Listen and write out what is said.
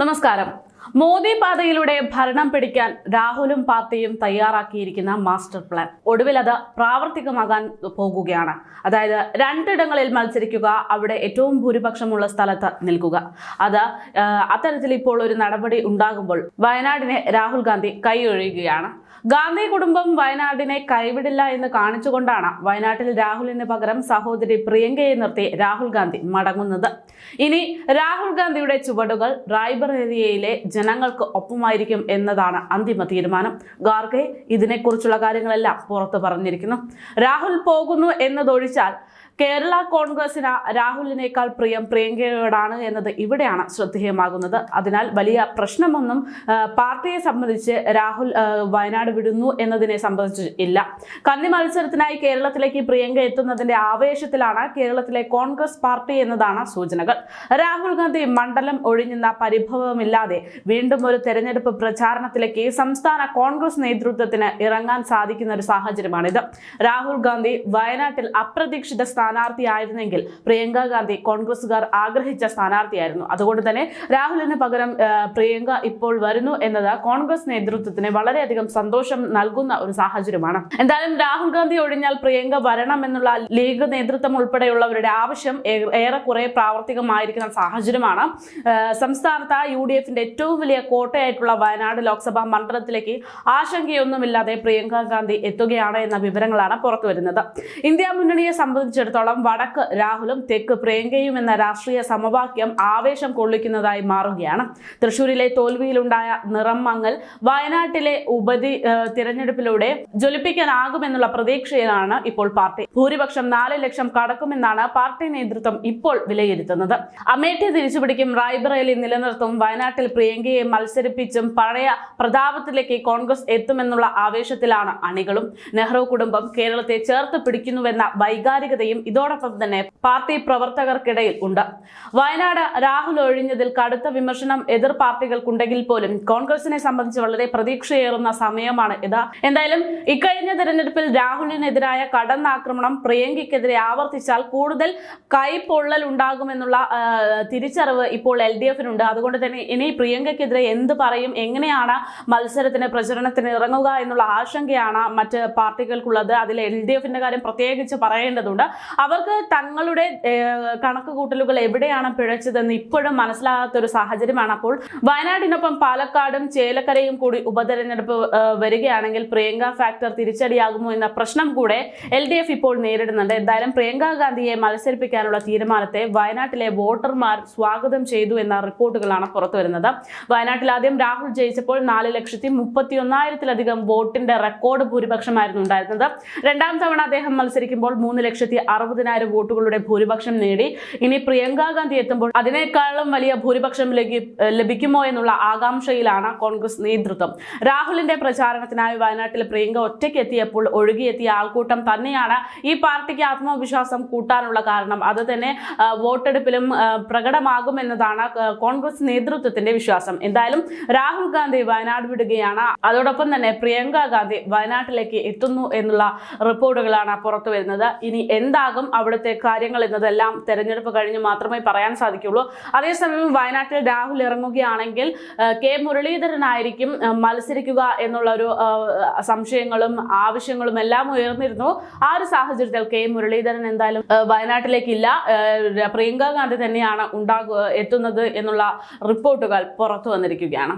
നമസ്കാരം. മോദി പാതയിലൂടെ ഭരണം പിടിക്കാൻ രാഹുലും പാർട്ടിയും തയ്യാറാക്കിയിരിക്കുന്ന മാസ്റ്റർ പ്ലാൻ. ഒടുവിൽ അത് പ്രാവർത്തികമാകാൻ പോകുകയാണ്. അതായത് രണ്ടിടങ്ങളിൽ മത്സരിക്കുക അവിടെ ഏറ്റവും ഭൂരിപക്ഷമുള്ള സ്ഥലത്ത് നിൽക്കുക. അത് അത്തരത്തിൽ ഇപ്പോൾ ഒരു നടപടി ഉണ്ടാകുമ്പോൾ വയനാടിനെ രാഹുൽ ഗാന്ധി കൈയൊഴിയുകയാണ്. ഗാന്ധി കുടുംബം വയനാടിനെ കൈവിടില്ല എന്ന് കാണിച്ചുകൊണ്ടാണ് വയനാട്ടിൽ രാഹുലിന് പകരം സഹോദരി പ്രിയങ്കയെ നിർത്തി രാഹുൽ ഗാന്ധി മടങ്ങുന്നത്. ഇനി രാഹുൽ ഗാന്ധിയുടെ ചുവടുകൾ റായ്ബറേലിയയിലെ ജനങ്ങൾക്ക് ഒപ്പമായിരിക്കും എന്നതാണ് അന്തിമ തീരുമാനം. ഗാർഗെ ഇതിനെക്കുറിച്ചുള്ള കാര്യങ്ങളെല്ലാം പുറത്തു പറഞ്ഞിരിക്കുന്നു. രാഹുൽ പോകുന്നു എന്നതൊഴിച്ചാൽ കേരള കോൺഗ്രസിന് രാഹുലിനേക്കാൾ പ്രിയം പ്രിയങ്കയോടാണ് എന്നത് ഇവിടെയാണ് ശ്രദ്ധേയമാകുന്നത്. അതിനാൽ വലിയ പ്രശ്നമൊന്നും പാർട്ടിയെ സംബന്ധിച്ച് രാഹുൽ വയനാട് വിടുന്നു എന്നതിനെ സംബന്ധിച്ച് ഇല്ല. കന്നി മത്സരത്തിനായി കേരളത്തിലേക്ക് പ്രിയങ്ക എത്തുന്നതിന്റെ ആവേശത്തിലാണ് കേരളത്തിലെ കോൺഗ്രസ് പാർട്ടി എന്നതാണ് സൂചനകൾ. രാഹുൽ ഗാന്ധി മണ്ഡലം ഒഴിഞ്ഞുന്ന പരിഭവമില്ലാതെ വീണ്ടും ഒരു തെരഞ്ഞെടുപ്പ് പ്രചാരണത്തിലേക്ക് സംസ്ഥാന കോൺഗ്രസ് നേതൃത്വത്തിന് ഇറങ്ങാൻ സാധിക്കുന്ന ഒരു സാഹചര്യമാണിത്. രാഹുൽ ഗാന്ധി വയനാട്ടിൽ അപ്രതീക്ഷിത സ്ഥാനാർത്ഥിയായിരുന്നെങ്കിൽ പ്രിയങ്ക ഗാന്ധി കോൺഗ്രസുകാർ ആഗ്രഹിച്ച സ്ഥാനാർത്ഥിയായിരുന്നു. അതുകൊണ്ട് തന്നെ രാഹുലിന് പകരം പ്രിയങ്ക ഇപ്പോൾ വരുന്നു എന്നത് കോൺഗ്രസ് നേതൃത്വത്തിന് വളരെയധികം സന്തോഷം നൽകുന്ന ഒരു സാഹചര്യമാണ്. എന്തായാലും രാഹുൽ ഗാന്ധി ഒഴിഞ്ഞാൽ പ്രിയങ്ക വരണം എന്നുള്ള ലീഗ് നേതൃത്വം ഉൾപ്പെടെയുള്ളവരുടെ ആവശ്യം ഏറെക്കുറെ പ്രാവർത്തികമായിരിക്കുന്ന സാഹചര്യമാണ്. സംസ്ഥാനത്ത് യു ഡി എഫിന്റെ ഏറ്റവും വലിയ കോട്ടയായിട്ടുള്ള വയനാട് ലോക്സഭാ മണ്ഡലത്തിലേക്ക് ആശങ്കയൊന്നുമില്ലാതെ പ്രിയങ്ക ഗാന്ധി എത്തുകയാണ് എന്ന വിവരങ്ങളാണ് പുറത്തുവരുന്നത്. ഇന്ത്യ മുന്നണിയെ സംബന്ധിച്ചിടത്തോളം വടക്ക് രാഹുലും തെക്ക് പ്രിയങ്കയും എന്ന രാഷ്ട്രീയ സമവാക്യം ആവേശം കൊള്ളിക്കുന്നതായി മാറുകയാണ്. തൃശൂരിലെ തോൽവിയിലുണ്ടായ നിറം മങ്ങൽ വയനാട്ടിലെ ഉപതി തിരഞ്ഞെടുപ്പിലൂടെ ജ്വലിപ്പിക്കാനാകുമെന്നുള്ള പ്രതീക്ഷയിലാണ് ഇപ്പോൾ പാർട്ടി. ഭൂരിപക്ഷം നാല് ലക്ഷം കടക്കുമെന്നാണ് പാർട്ടി നേതൃത്വം ഇപ്പോൾ വിലയിരുത്തുന്നത്. അമേഠി തിരിച്ചുപിടിക്കും റായ്ബറേലി നിലനിർത്തും വയനാട്ടിൽ പ്രിയങ്കയെ മത്സരിപ്പിച്ചും പഴയ പ്രതാപത്തിലേക്ക് കോൺഗ്രസ് എത്തുമെന്നുള്ള ആവേശത്തിലാണ് അണികളും. നെഹ്റു കുടുംബം കേരളത്തെ ചേർത്ത് പിടിക്കുന്നുവെന്ന വൈകാരികതയും ഇതോടൊപ്പം തന്നെ പാർട്ടി പ്രവർത്തകർക്കിടയിൽ ഉണ്ട്. വയനാട് രാഹുൽ ഒഴിഞ്ഞതിൽ കടുത്ത വിമർശനം എതിർ പാർട്ടികൾക്കുണ്ടെങ്കിൽ പോലും കോൺഗ്രസിനെ സംബന്ധിച്ച് വളരെ പ്രതീക്ഷയേറുന്ന സമയമാണ് ഇത്. എന്തായാലും ഇക്കഴിഞ്ഞ തെരഞ്ഞെടുപ്പിൽ രാഹുലിനെതിരായ കടന്നാക്രമണം പ്രിയങ്കയ്ക്കെതിരെ ആവർത്തിച്ചാൽ കൂടുതൽ കൈപ്പൊള്ളൽ ഉണ്ടാകുമെന്നുള്ള തിരിച്ചറിവ് ഇപ്പോൾ എൽ ഡി എഫിനുണ്ട്. അതുകൊണ്ട് തന്നെ ഇനി പ്രിയങ്കയ്ക്കെതിരെ എന്ത് പറയും എങ്ങനെയാണ് മത്സരത്തിന് പ്രചരണത്തിന് ഇറങ്ങുക എന്നുള്ള ആശങ്കയാണ് മറ്റ് പാർട്ടികൾക്കുള്ളത്. അതിൽ എൽ ഡി എഫിന്റെ കാര്യം പ്രത്യേകിച്ച് പറയേണ്ടതുണ്ട്. അവർക്ക് തങ്ങളുടെ കണക്ക് കൂട്ടലുകൾ എവിടെയാണ് പിഴച്ചതെന്ന് ഇപ്പോഴും മനസ്സിലാകാത്ത ഒരു സാഹചര്യമാണ് അപ്പോൾ വയനാടിനൊപ്പം പാലക്കാടും ചേലക്കരയും കൂടി ഉപതെരഞ്ഞെടുപ്പ് വരികയാണെങ്കിൽ പ്രിയങ്ക ഫാക്ടർ തിരിച്ചടിയാകുമോ എന്ന പ്രശ്നം കൂടെ എൽ ഡി എഫ് ഇപ്പോൾ നേരിടുന്നുണ്ട്. എന്തായാലും പ്രിയങ്ക ഗാന്ധിയെ മത്സരിപ്പിക്കാനുള്ള തീരുമാനത്തെ വയനാട്ടിലെ വോട്ടർമാർ സ്വാഗതം ചെയ്തു എന്ന റിപ്പോർട്ടുകളാണ് പുറത്തുവരുന്നത്. വയനാട്ടിൽ ആദ്യം രാഹുൽ ജയിച്ചപ്പോൾ നാല് ലക്ഷത്തി മുപ്പത്തി ഒന്നായിരത്തിലധികം വോട്ടിന്റെ റെക്കോർഡ് ഭൂരിപക്ഷമായിരുന്നു ഉണ്ടായിരുന്നത്. രണ്ടാം തവണ അദ്ദേഹം മത്സരിക്കുമ്പോൾ മൂന്ന് ലക്ഷത്തി അറുപതിനായിരം വോട്ടുകളുടെ ഭൂരിപക്ഷം നേടി. ഇനി പ്രിയങ്ക ഗാന്ധി എത്തുമ്പോൾ അതിനേക്കാളും വലിയ ഭൂരിപക്ഷം ലഭിക്കുമോ എന്നുള്ള ആകാംക്ഷയിലാണ് കോൺഗ്രസ് നേതൃത്വം. രാഹുലിന്റെ പ്രചാരണത്തിനായി വയനാട്ടിൽ പ്രിയങ്ക ഒറ്റയ്ക്ക് എത്തിയപ്പോൾ ഒഴുകിയെത്തിയ ആൾക്കൂട്ടം തന്നെയാണ് ഈ പാർട്ടിക്ക് ആത്മവിശ്വാസം കൂട്ടാനുള്ള കാരണം. അത് തന്നെ വോട്ടെടുപ്പിലും പ്രകടമാകുമെന്നതാണ് കോൺഗ്രസ് നേതൃത്വത്തിന്റെ വിശ്വാസം. എന്തായാലും രാഹുൽ ഗാന്ധി വയനാട് വിടുകയാണ്. അതോടൊപ്പം തന്നെ പ്രിയങ്ക ഗാന്ധി വയനാട്ടിലേക്ക് എത്തുന്നു എന്നുള്ള റിപ്പോർട്ടുകളാണ് പുറത്തു വരുന്നത് ഇനി എന്താകും അവിടുത്തെ കാര്യങ്ങൾ എന്നതെല്ലാം തെരഞ്ഞെടുപ്പ് കഴിഞ്ഞ് മാത്രമേ പറയാൻ സാധിക്കുള്ളൂ. അതേസമയം വയനാട്ടിൽ രാഹുൽ ഇറങ്ങുകയാണെങ്കിൽ കെ മുരളീധരനായിരിക്കും മത്സരിക്കുക എന്നുള്ള ഒരു സംശയങ്ങളും ആവശ്യങ്ങളും എല്ലാം ഉയർന്നിരുന്നു. ആ ഒരു സാഹചര്യത്തിൽ കെ മുരളീധരൻ എന്തായാലും വയനാട്ടിലേക്കില്ല. പ്രിയങ്ക ഗാന്ധി തന്നെയാണ് ഉണ്ടാകുക എത്തുന്നത് എന്നുള്ള റിപ്പോർട്ടുകൾ പുറത്തു വന്നിരിക്കുകയാണ്.